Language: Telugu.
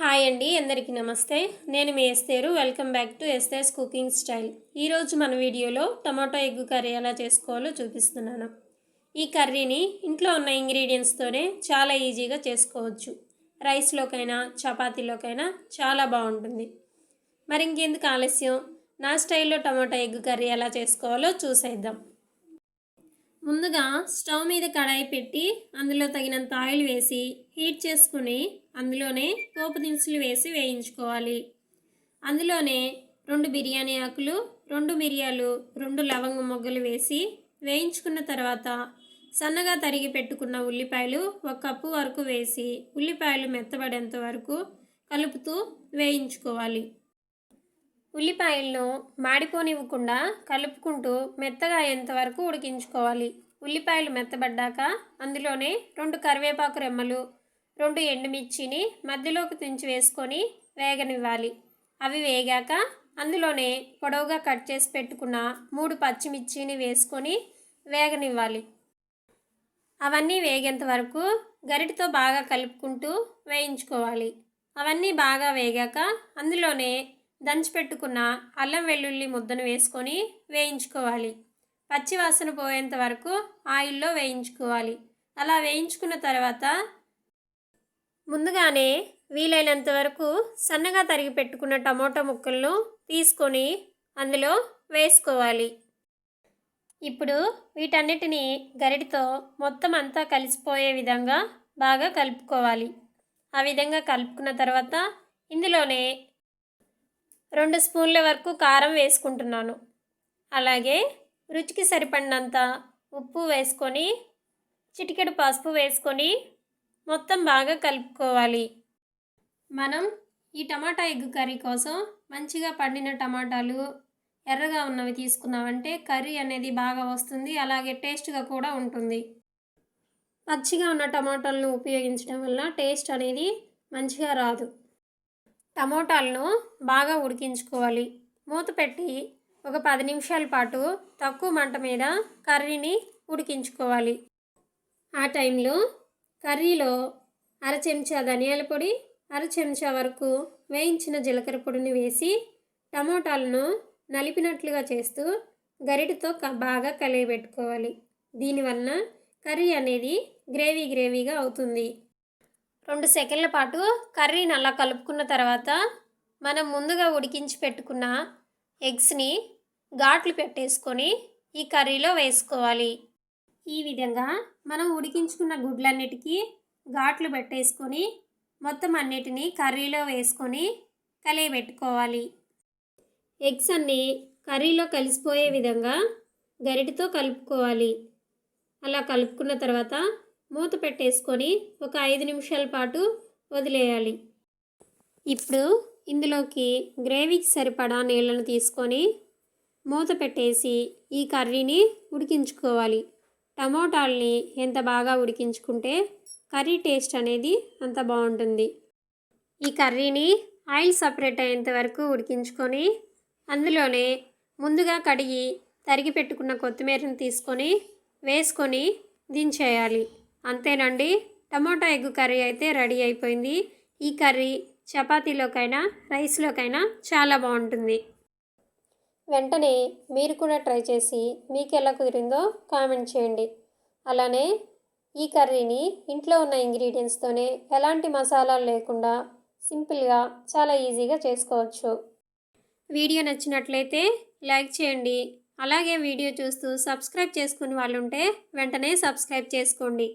హాయ్ అండి అందరికీ నమస్తే. నేను మీ Esther welcome back to Esther's cooking style. ఈరోజు మన వీడియోలో టమాటో ఎగ్ కర్రీ ఎలా చేసుకోవాలో చూపిస్తున్నాను. ఈ కర్రీని ఇంట్లో ఉన్న ఇంగ్రీడియంట్స్తోనే చాలా ఈజీగా చేసుకోవచ్చు. రైస్లోకైనా చపాతీలోకైనా చాలా బాగుంటుంది. మరి ఇంకెందుకు ఆలస్యం? నా స్టైల్లో టమాటో ఎగ్ కర్రీ ఎలా చేసుకోవాలో చూసేద్దాం. ముందుగా స్టవ్ మీద కడాయి పెట్టి అందులో తగినంత ఆయిల్ వేసి హీట్ చేసుకుని అందులోనే పోపు దినుసులు వేసి వేయించుకోవాలి. అందులోనే రెండు బిర్యానీ ఆకులు రెండు మిరియాలు రెండు లవంగ మొగ్గలు వేసి వేయించుకున్న తర్వాత సన్నగా తరిగి పెట్టుకున్న ఉల్లిపాయలు ఒక కప్పు వరకు వేసి ఉల్లిపాయలు మెత్తబడేంత వరకు కలుపుతూ వేయించుకోవాలి. ఉల్లిపాయలను మాడిపోనివ్వకుండా కలుపుకుంటూ మెత్తగా అయ్యేంతవరకు ఉడికించుకోవాలి. ఉల్లిపాయలు మెత్తబడ్డాక అందులోనే రెండు కరివేపాకు రెమ్మలు రెండు ఎండుమిర్చిని మధ్యలోకి తుంచి వేసుకొని వేగనివ్వాలి. అవి వేగాక అందులోనే పొడవుగా కట్ చేసి పెట్టుకున్న మూడు పచ్చిమిర్చిని వేసుకొని వేగనివ్వాలి. అవన్నీ వేగేంత వరకు గరిటితో బాగా కలుపుకుంటూ వేయించుకోవాలి. అవన్నీ బాగా వేగాక అందులోనే దంచిపెట్టుకున్న అల్లం వెల్లుల్లి ముద్దను వేసుకొని వేయించుకోవాలి. పచ్చి వాసన పోయేంత వరకు ఆయిల్లో వేయించుకోవాలి. అలా వేయించుకున్న తర్వాత ముందుగానే వీలైనంత వరకు సన్నగా తరిగి పెట్టుకున్న టమోటా ముక్కలను తీసుకొని అందులో వేసుకోవాలి. ఇప్పుడు వీటన్నిటిని గరిటితో మొత్తం అంతా కలిసిపోయే విధంగా బాగా కలుపుకోవాలి. ఆ విధంగా కలుపుకున్న తర్వాత ఇందులోనే రెండు స్పూన్ల వరకు కారం వేసుకుంటున్నాను. అలాగే రుచికి సరిపడినంత ఉప్పు వేసుకొని చిటికెడు పసుపు వేసుకొని మొత్తం బాగా కలుపుకోవాలి. మనం ఈ టమాటా ఎగ్ కర్రీ కోసం మంచిగా పండిన టమాటాలు ఎర్రగా ఉన్నవి తీసుకున్నామంటే కర్రీ అనేది బాగా వస్తుంది అలాగే టేస్ట్గా కూడా ఉంటుంది. పచ్చిగా ఉన్న టమాటాలను ఉపయోగించడం వల్ల టేస్ట్ అనేది మంచిగా రాదు. టమోటాలను బాగా ఉడికించుకోవాలి. మూత పెట్టి ఒక పది నిమిషాల పాటు తక్కువ మంట మీద కర్రీని ఉడికించుకోవాలి. ఆ టైంలో కర్రీలో అర చెంచా ధనియాల పొడి అర చెంచా వరకు వేయించిన జీలకర్ర పొడిని వేసి టమోటాలను నలిపినట్లుగా చేస్తూ గరిటతో బాగా కలియబెట్టుకోవాలి. దీనివలన కర్రీ అనేది గ్రేవీ గ్రేవీగా అవుతుంది. రెండు సెకండ్ల పాటు కర్రీని అలా కలుపుకున్న తర్వాత మనం ముందుగా ఉడికించి పెట్టుకున్న ఎగ్స్ని ఘాట్లు పెట్టేసుకొని ఈ కర్రీలో వేసుకోవాలి. ఈ విధంగా మనం ఉడికించుకున్న గుడ్లన్నిటికీ ఘాట్లు పెట్టేసుకొని మొత్తం అన్నిటినీ కర్రీలో వేసుకొని కలియబెట్టుకోవాలి. ఎగ్స్ అన్నీ కర్రీలో కలిసిపోయే విధంగా గరిటితో కలుపుకోవాలి. అలా కలుపుకున్న తర్వాత మూత పెట్టేసుకొని ఒక ఐదు నిమిషాల పాటు వదిలేయాలి. ఇప్పుడు ఇందులోకి గ్రేవీకి సరిపడా నీళ్ళను తీసుకొని మూత పెట్టేసి ఈ కర్రీని ఉడికించుకోవాలి. టమోటాలని ఎంత బాగా ఉడికించుకుంటే కర్రీ టేస్ట్ అనేది అంత బాగుంటుంది. ఈ కర్రీని ఆయిల్ సపరేట్ అయ్యేంత వరకు ఉడికించుకొని అందులోనే ముందుగా కడిగి తరిగి పెట్టుకున్న కొత్తిమీరను తీసుకొని వేసుకొని దించేయాలి. అంతేనండి. టమాటో ఎగ్ కర్రీ అయితే రెడీ అయిపోయింది. ఈ కర్రీ చపాతీలోకైనా రైస్లోకైనా చాలా బాగుంటుంది. వెంటనే మీరు కూడా ట్రై చేసి మీకు ఎలా కుదిరిందో కామెంట్ చేయండి. అలానే ఈ కర్రీని ఇంట్లో ఉన్న ఇంగ్రీడియంట్స్తోనే ఎలాంటి మసాలాలు లేకుండా సింపుల్గా చాలా ఈజీగా చేసుకోవచ్చు. వీడియో నచ్చినట్లయితే లైక్ చేయండి. అలాగే వీడియో చూస్తూ సబ్స్క్రైబ్ చేసుకుని వాళ్ళు ఉంటే వెంటనే సబ్స్క్రైబ్ చేసుకోండి.